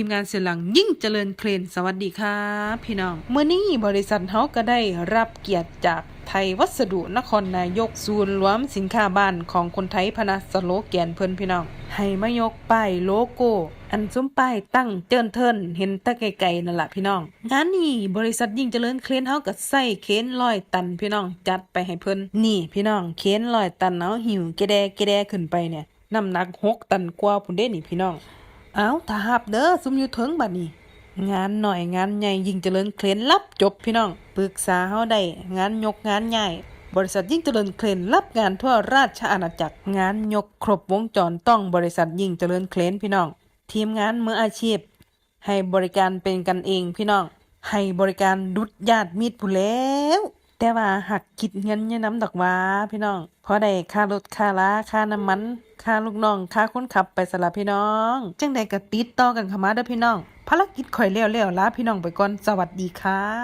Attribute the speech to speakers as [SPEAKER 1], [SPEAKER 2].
[SPEAKER 1] ทีมงานเสียหลังยิ่งเจริญเครนสวัสดีครับพี่น้องเมื่อนี้บริษัทเฮาก็ได้รับเกียรติจากไทยวัสดุนครนายกศูนย์รวมสินค้าบ้านของคนไทยพนะสโลแกนเพิ่นพี่น้อง ให้มายกป้ายโลโก้ อันซุ้มป้ายตั้งเจินเทินเห็นตะไกลๆนั่นแหละพี่น้องงานนี้บริษัทยิ่งเจริญเครนเฮาก็ใส่เคนร้อยตันพี่น้องจัดไปให้เพิ่นนี่พี่น้องเคนร้อยตันเอาหิวแกแดแกแดขึ้นไปเนี่ยน้ำหนักหกตันกว่าพุ่นเด้นี่พี่น้อง เอาถ้าหับเด้อซุมอยู่เถิงบัดนี้ งานหน่อยงานใหญ่ยิ่งเจริญเครนรับจบพี่น้องปรึกษาเฮาได้งานยกงานใหญ่ บริษัทยิ่งเจริญเครนรับงานทั่วราชอาณาจักร งานยกครบวงจรต้องบริษัทยิ่งเจริญเครนพี่น้อง ทีมงานมืออาชีพ ให้บริการเป็นกันเองพี่น้อง ให้บริการดุดญาติมิตรผู้แล้ว แต่ว่าหักคิดเงินเนี่ยน้ำดอกว้าพี่น้องเพราะได้ค่ารถค่าลาค่าน้ำมัน ค่าลูกน้องค่าคนขับไปสละพี่น้อง จังใดก็ติดต่อกันเข้ามาเด้อพี่น้อง ภารกิจข่อยเลี้ยวเล้วลาพี่น้องไปก่อนสวัสดีค่ะ